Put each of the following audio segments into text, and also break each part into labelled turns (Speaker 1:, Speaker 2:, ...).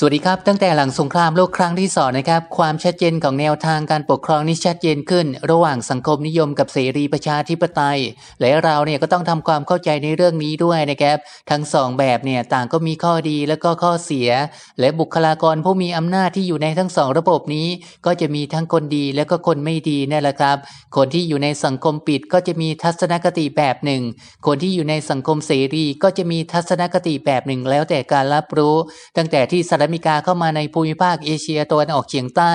Speaker 1: สวัสดีครับ ตั้งแต่หลังสงครามโลกครั้งที่สองนะครับ ความชัดเจนของแนวทางการปกครองนี่ชัดเจนขึ้น ระหว่างสังคมนิยมกับเสรีประชาธิปไตย และเราเนี่ยก็ต้องทำความเข้าใจในเรื่องนี้ด้วยนะครับ ทั้งสองแบบเนี่ยต่างก็มีข้อดีและก็ข้อเสีย และบุคลากรผู้มีอำนาจที่อยู่ในทั้งสองระบบนี้ ก็จะมีทั้งคนดีและก็คนไม่ดีนั่นแหละครับ คนที่อยู่ในสังคมปิดก็จะมีทัศนคติแบบหนึ่ง คนที่อยู่ในสังคมเสรีก็จะมีทัศนคติแบบหนึ่ง แล้วแต่การรับรู้ ตั้งแต่ที่สหรัฐมิกาเข้ามาในภูมิภาคเอเชียตะวันออกเฉียงใต้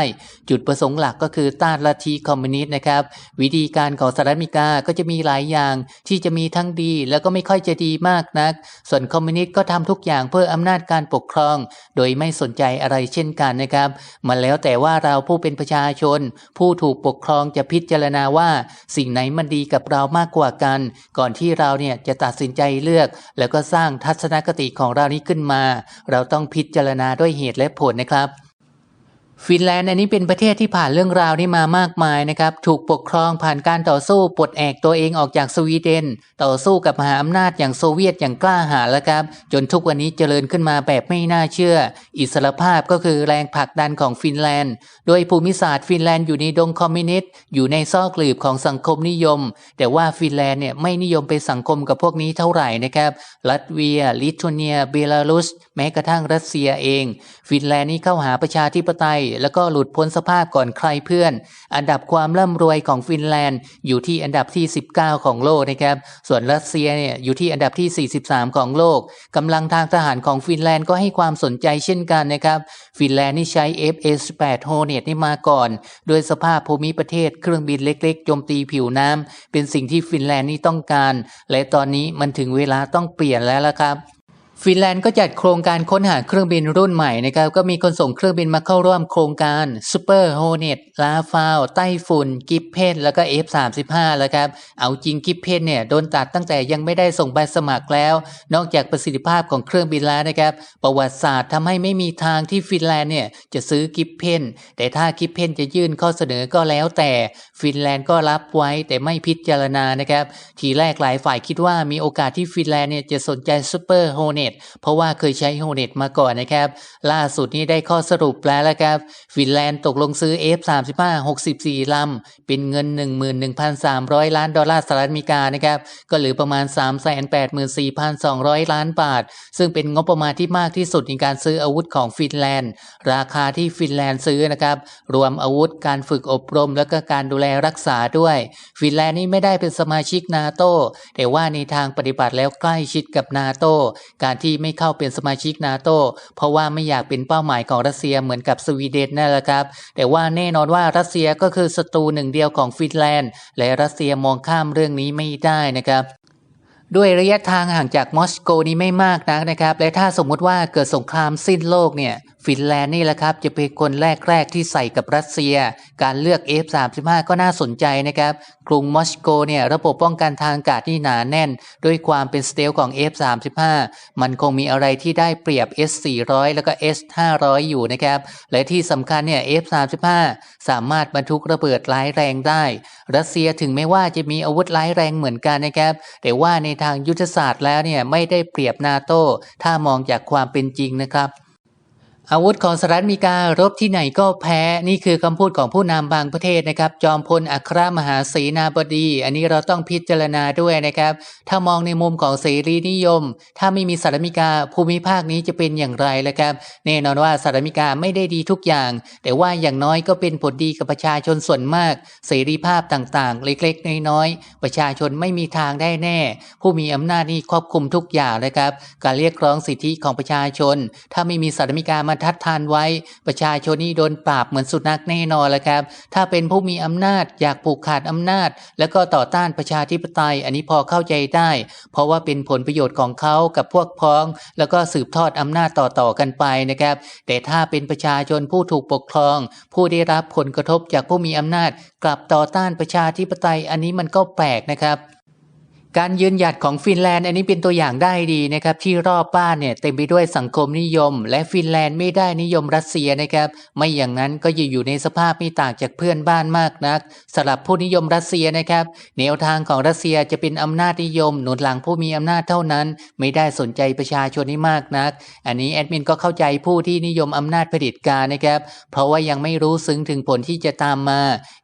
Speaker 1: จุดประสงค์หลักก็คือต้านลัทธิคอมมิวนิสต์นะครับ วิธีการของสหรัฐอเมริกาก็จะมีหลายอย่างที่จะมีทั้งดี แล้วก็ไม่ค่อยจะดีมากนัก ส่วนคอมมิวนิสต์ก็ทำทุกอย่างเพื่ออำนาจการปกครอง โดยไม่สนใจอะไรเช่นกันนะครับมันแล้วแต่ว่าเราผู้เป็นประชาชน ผู้ถูกปกครองจะพิจารณาว่า สิ่งไหนมันดีกับเรามากกว่ากัน ก่อนที่เราเนี่ยจะตัดสินใจเลือก แล้วก็สร้างทัศนคติของเรานี้ขึ้นมา เราต้องพิจารณาด้วยยเหตุและผลนะครับ ฟินแลนด์อันนี้เป็นประเทศที่ผ่านเรื่องราวนี้มามากมายนะครับ ถูกปกครองผ่านการต่อสู้ปลดแอกตัวเองออกจากสวีเดน ต่อสู้กับมหาอำนาจอย่างโซเวียตอย่างกล้าหาญแล้วครับ จนทุกวันนี้เจริญขึ้นมาแบบไม่น่าเชื่อ อิสรภาพก็คือแรงผลักดันของฟินแลนด์ โดยภูมิศาสตร์ฟินแลนด์อยู่ในดงคอมมิวนิสต์อยู่ในซอกหลืบของสังคมนิยม แต่ว่าฟินแลนด์เนี่ยไม่นิยมไปสังคมกับพวกนี้เท่าไหร่นะครับลัตเวีย ลิทัวเนีย เบลารุส แม้กระทั่งรัสเซียเอง ฟินแลนด์นี่เข้าหาประชาธิปไตยแล้วก็หลุดพ้นสภาพก่อนใครเพื่อน อันดับความร่ำรวยของฟินแลนด์อยู่ที่อันดับที่ 19 ของโลกนะครับ ส่วนรัสเซียเนี่ยอยู่ที่อันดับที่ 43 ของโลกกำลังทางทหารของฟินแลนด์ก็ให้ความสนใจเช่นกันนะครับ ฟินแลนด์นี่ใช้ F-18 Hornet นี่มาก่อน โดยสภาพภูมิประเทศเครื่องบินเล็ก ๆ โจมตีผิวน้ำเป็นสิ่งที่ฟินแลนด์นี่ต้องการ และตอนนี้มันถึงเวลาต้องเปลี่ยนแล้วละครับ ฟินแลนด์ก็จัดโครงการค้นหาเครื่องบินรุ่นใหม่นะครับ ก็มีคนส่งเครื่องบินมาเข้าร่วมโครงการ Super Hornet ลาฟาวไต้ฝุ่น กิฟเพนแล้วก็ F35 แล้วครับ เอาจริงกิฟเพนเนี่ยโดนตัดตั้งแต่ยังไม่ได้ส่งใบสมัครแล้ว นอกจากประสิทธิภาพของเครื่องบินแล้วนะครับ ประวัติศาสตร์ทำให้ไม่มีทางที่ฟินแลนด์เนี่ยจะซื้อกิฟเพนแต่ถ้ากิฟเพนจะยื่นข้อเสนอก็แล้วแต่ฟินแลนด์ก็รับไว้แต่ไม่พิจารณานะครับ ทีแรกหลายฝ่ายคิดว่ามีโอกาสที่ฟินแลนด์เนี่ยจะสนใจ Super Hornet เพราะว่าเคยใช้ Hornet มาก่อนนะครับ ล่าสุดนี้ได้ข้อสรุปแล้วละครับ ฟินแลนด์ตกลงซื้อ F35 64 ลำ เป็นเงิน 11,300 ล้านดอลลาร์สหรัฐอเมริกานะครับ ก็หลือประมาณ 384,200 ล้านบาท ซึ่งเป็นงบประมาณที่มากที่สุดในการซื้ออาวุธของฟินแลนด์ ราคาที่ฟินแลนด์ซื้อนะครับ รวมอาวุธการฝึกอบรม แล้วก็การดูแลรักษาด้วย ฟินแลนด์นี่ไม่ได้เป็นสมาชิกนาโตแต่ว่าในทางปฏิบัติแล้วใกล้ชิดกับนาโตการที่ไม่เข้าเป็นสมาชิกนาโตเพราะว่าไม่อยากเป็นเป้าหมายของรัสเซียเหมือนกับสวีเดนนั่นแหละครับ แต่ว่าแน่นอนว่ารัสเซียก็คือศัตรูหนึ่งเดียวของฟินแลนด์ และรัสเซียมองข้ามเรื่องนี้ไม่ได้นะครับด้วยระยะทางห่างจากมอสโกนี้ไม่มากนักนะครับ และถ้าสมมุติว่าเกิดสงครามสิ้นโลกเนี่ย ฟินแลนด์นี่แหละครับ จะเป็นคนแรก ๆ ที่ใส่กับรัสเซีย การเลือก F35 ก็น่าสนใจนะครับ กรุงมอสโกเนี่ยระบบป้องกันทางอากาศที่หนาแน่น ด้วยความเป็นสเตลของ F35 มันคงมีอะไรที่ได้เปรียบ S400 แล้วก็ S500 อยู่นะครับ และที่สำคัญเนี่ย F35 สามารถบรรทุกระเบิดร้ายแรงได้ รัสเซียถึงแม้ว่าจะมีอาวุธร้ายแรงเหมือนกันนะครับแต่ว่าในทางยุทธศาสตร์แล้วเนี่ยไม่ได้เปรียบนาโตถ้ามองจากความเป็นจริงนะครับ อาวุธของสหรัฐอเมริการบที่ไหนก็แพ้ นี่คือคำพูดของผู้นำบางประเทศนะครับ จอมพลอัครมหาเสนาบดี อันนี้เราต้องพิจารณาด้วยนะครับ ถ้ามองในมุมของเสรีนิยม ถ้าไม่มีสหรัฐอเมริกาภูมิภาคนี้จะเป็นอย่างไรละครับ แน่นอนว่าสหรัฐอเมริกาไม่ได้ดีทุกอย่าง แต่ว่าอย่างน้อยก็เป็นผลดีกับประชาชนส่วนมาก เสรีภาพต่างๆ เล็กๆ น้อยๆ ประชาชนไม่มีทางได้แน่ ผู้มีอำนาจนี่ครอบคลุมทุกอย่างเลยครับ การเรียกร้องสิทธิของประชาชน ถ้าไม่มีสหรัฐอเมริกามาทัดทานไว้ ประชาชนนี่โดนปราบเหมือนสุนัขแน่นอนแล้วครับ ถ้าเป็นผู้มีอำนาจอยากผูกขาดอำนาจ แล้วก็ต่อต้านประชาธิปไตย อันนี้พอเข้าใจได้ เพราะว่าเป็นผลประโยชน์ของเขากับพวกพ้อง แล้วก็สืบทอดอำนาจต่อๆกันไปนะครับ แต่ถ้าเป็นประชาชนผู้ถูกปกครอง ผู้ได้รับผลกระทบจากผู้มีอำนาจ กลับต่อต้านประชาธิปไตย อันนี้มันก็แปลกนะครับ การยืนหยัดของฟินแลนด์อันนี้เป็นตัวอย่างได้ดีนะครับ ที่รอบบ้านเนี่ยเต็มไปด้วยสังคมนิยม และฟินแลนด์ไม่ได้นิยมรัสเซียนะครับ ไม่อย่างนั้นก็จะอยู่ในสภาพไม่ต่างจากเพื่อนบ้านมากนักสำหรับผู้นิยมรัสเซียนะครับแนวทางของรัสเซียจะเป็นอำนาจนิยม หนุนหลังผู้มีอำนาจเท่านั้น ไม่ได้สนใจประชาชนนี่มากนัก อันนี้แอดมินก็เข้าใจผู้ที่นิยมอำนาจเผด็จการนะครับ เพราะว่ายังไม่รู้ซึ้งถึงผลที่จะตามมา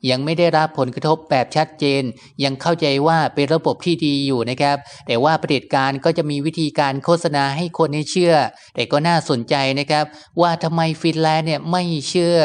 Speaker 1: ยังไม่ได้รับผลกระทบแบบชัดเจน ยังเข้าใจว่าเป็นระบบที่ดีอยู่นะครับ แต่ว่าเผด็จการก็จะมีวิธีการโฆษณาให้คนให้เชื่อ แต่ก็น่าสนใจนะครับ ว่าทำไมฟินแลนด์เนี่ยไม่เชื่อ